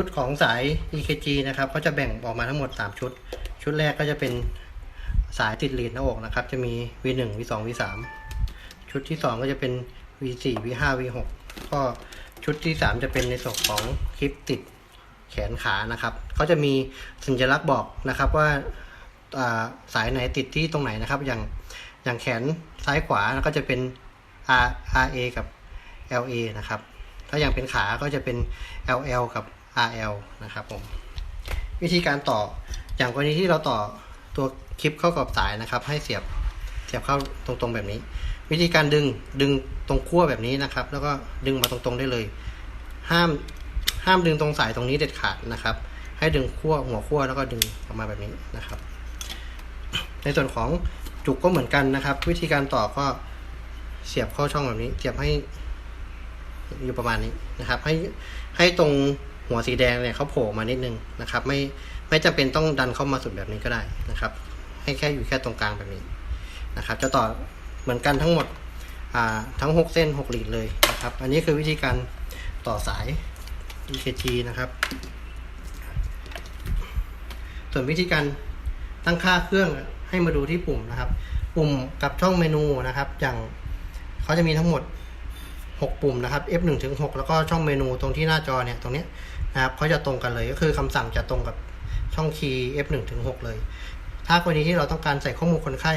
ชุดของสาย EKG นะครับก็จะแบ่งออกมาทั้งหมด 3 ชุด ชุดแรกก็จะเป็นสายติดลีดหน้าอกนะครับ จะมี V1 V2 V3 ชุดที่ 2 ก็จะเป็น V4 V5 V6 ก็ชุดที่ 3 จะเป็นในส่วนของคลิปติดแขนขานะครับเขาจะมีสัญลักษณ์บอกนะครับว่าาสายไหนติดที่ตรงไหนนะครับ อย่างอย่างแขนซ้ายขวาก็จะเป็น R RA กับ LA นะครับ ถ้าอย่างเป็นขาก็จะเป็น LL กับ RL นะครับผมวิธีการต่ออย่างกรณีที่เราต่อตัวคลิปเข้ากับสายนะครับ ให้เสียบเสียบเข้าตรงๆแบบนี้ วิธีการดึงดึงตรงขั้วแบบนี้นะครับ แล้วก็ดึงมาตรงๆได้เลย ห้ามห้ามดึงตรงสายตรงนี้เด็ดขาดนะครับ ให้ดึงขั้วหัวขั้วแล้วก็ดึงออกมาแบบนี้นะครับ ในส่วนของจุกก็เหมือนกันนะครับ วิธีการต่อก็เสียบเข้าช่องแบบนี้ เสียบให้อยู่ประมาณนี้นะครับ ให้ให้ตรง หัวสีแดงเนี่ยเขาโผล่มานิดนึงนะครับ ไม่ไม่จำเป็นต้องดันเข้ามาสุดแบบนี้ก็ได้นะครับ ให้แค่อยู่แค่ตรงกลางแบบนี้นะครับ จะต่อเหมือนกันทั้งหมดทั้ง 6 เส้น 6 หลีดเลยนะครับ อันนี้คือวิธีการต่อสาย EKG นะครับ ส่วนวิธีการตั้งค่าเครื่องให้มาดูที่ปุ่มนะครับ ปุ่มกับช่องเมนูนะครับ อย่างเขาจะมีทั้งหมด 6 ปุ่มนะครับ F1 ถึง6แล้วก็ช่องเมนูตรงที่หน้าจอเนี่ยตรงนี้นะครับเขาจะตรงกันเลยก็คือคำสั่งจะตรงกับช่องคีย์ F1 ถึง6เลย ถ้ากรณีที่เราต้องการใส่ข้อมูลคนไข้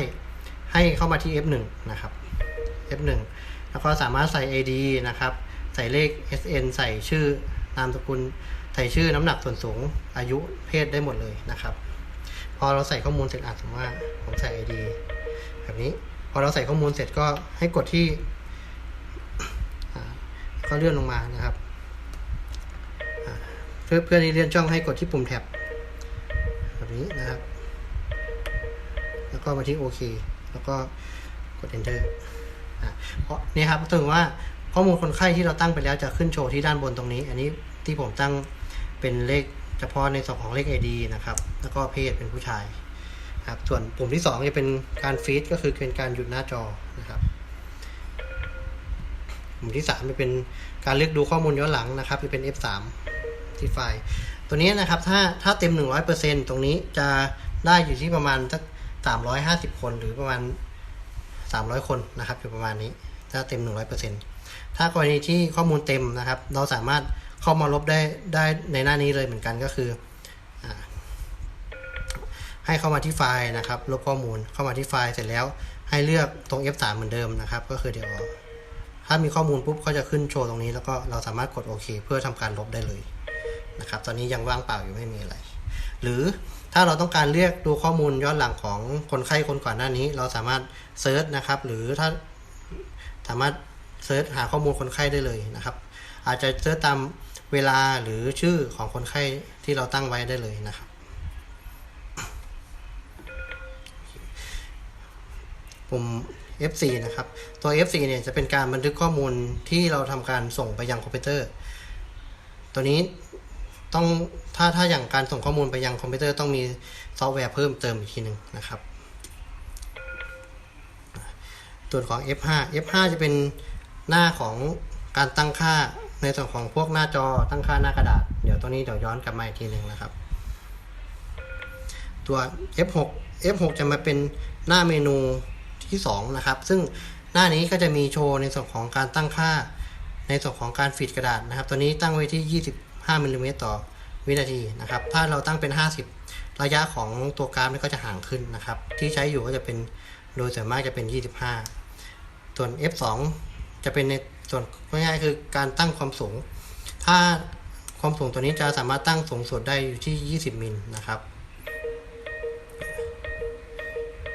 ให้เข้ามาที่ F1 นะครับ F1 แล้วก็สามารถใส่ ID นะครับ ใส่เลข SN ใส่ชื่อนามสกุล ใส่ชื่อน้ำหนักส่วนสูงอายุเพศได้หมดเลยนะครับ พอเราใส่ข้อมูลเสร็จอะสมมติว่าผมใส่ ID แบบนี้ พอเราใส่ข้อมูลเสร็จก็ให้กดที่ ก็เลื่อนลงมานะครับเพื่อเพื่อที่เลื่อนช่องให้กดที่ปุ่มแท็บแบบนี้นะครับ แล้วก็มาที่โอเคแล้วก็กด enter อะเพราะนี่ครับถึงว่าข้อมูลคนไข้ที่เราตั้งไปแล้วจะขึ้นโชว์ที่ด้านบนตรงนี้ อันนี้ที่ผมตั้งเป็นเลขเฉพาะในส่วนของเลข ID นะครับ แล้วก็เพศเป็นผู้ชายครับส่วนปุ่มที่ 2 จะเป็นการฟีดก็คือเป็นการหยุดหน้าจอนะครับ ปุ่มที่3จะเป็นการเลือกดูข้อมูลย้อนหลังนะครับ จะเป็น F3 ที่ไฟล์ ตัวนี้นะครับ ถ้าถ้าเต็ม 100%ตรงนี้จะได้อยู่ที่ประมาณสัก350 คนหรือประมาณ 300 คนนะครับอยู่ประมาณนี้ ถ้าเต็ม 100%ถ้ากรณีที่ข้อมูลเต็มนะครับ เราสามารถเข้ามาลบได้ได้ในหน้านี้เลยเหมือนกันก็คือให้เข้ามาที่ไฟล์นะครับ ลบข้อมูลเข้ามาที่ไฟล์เสร็จแล้วให้เลือกตรง F3 เหมือนเดิมนะครับ ก็คือเดี๋ยว ถ้ามีข้อมูลปุ๊บก็จะขึ้นโชว์ตรงนี้ แล้วก็เราสามารถกดโอเค เพื่อทำการลบได้เลยนะครับ ตอนนี้ยังว่างเปล่าอยู่ไม่มีอะไร หรือถ้าเราต้องการเรียกดูข้อมูลย้อนหลังของคนไข้คนก่อนหน้านี้ เราสามารถเซิร์ชนะครับ หรือถ้าสามารถเซิร์ชหาข้อมูลคนไข้ได้เลยนะครับ อาจจะเซิร์ชตามเวลาหรือชื่อของคนไข้ที่เราตั้งไว้ได้เลยนะครับปุ่ม F4 นะครับ ตัว F4 เนี่ยจะเป็นการบันทึกข้อมูลที่เราทำการส่งไปยังคอมพิวเตอร์ ตัวนี้ต้องถ้าถ้าอย่างการส่งข้อมูลไปยังคอมพิวเตอร์ต้องมีซอฟต์แวร์เพิ่มเติมอีกทีหนึ่งนะครับส่วนของ F5 F5 จะเป็นหน้าของการตั้งค่าในส่วนของพวกหน้าจอตั้งค่าหน้ากระดาษ เดี๋ยวตัวนี้เดี๋ยวย้อนกลับมาอีกทีหนึ่งนะครับ ตัว F6 F6 จะมาเป็นหน้าเมนู ที่2นะครับ ซึ่งหน้านี้ก็จะมีโชว์ในส่วนของการตั้งค่า ในส่วนของการฟีดกระดาษนะครับ ตัวนี้ตั้งไว้ที่ 25มิลลิเมตรต่อวินาทีนะครับ ถ้าเราตั้งเป็น 50 ระยะของตัวกราฟนี่ก็จะห่างขึ้นนะครับ ที่ใช้อยู่ก็จะเป็นโดยส่วนมากจะเป็น 25 ส่วน F2 จะเป็นในส่วนง่ายๆคือการตั้งความสูง ถ้าความสูงตัวนี้จะสามารถตั้งสูงสุดได้อยู่ที่ 20มิลนะครับ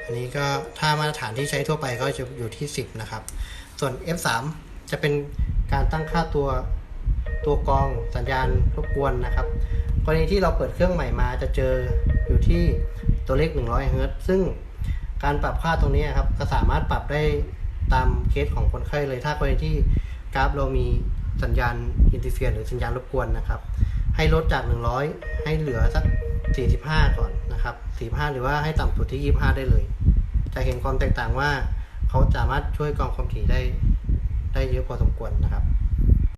อันนี้ก็ถ้ามาตรฐานที่ใช้ทั่วไปก็จะอยู่ที่ 10 นะครับ ส่วน F3 จะเป็นการตั้งค่าตัวตัวกองสัญญาณรบกวนนะครับ กรณีที่เราเปิดเครื่องใหม่มาจะเจออยู่ที่ตัวเลข 100 เฮิรตซ์ซึ่งการปรับค่าตรงนี้ครับก็สามารถปรับได้ตามเคสของคนไข้เลย ถ้ากรณีที่กราฟเรามีสัญญาณอินทิเฟียหรือสัญญาณรบกวนนะครับ ให้ลดจาก 100 ให้เหลือสัก 45 ก่อนนะครับ 45 หรือว่าให้ต่ำสุดที่ 25 ได้เลย จะเห็นความแตกต่างว่า เขาสามารถช่วยกรองความถี่ได้ได้เยอะพอสมควรนะครับ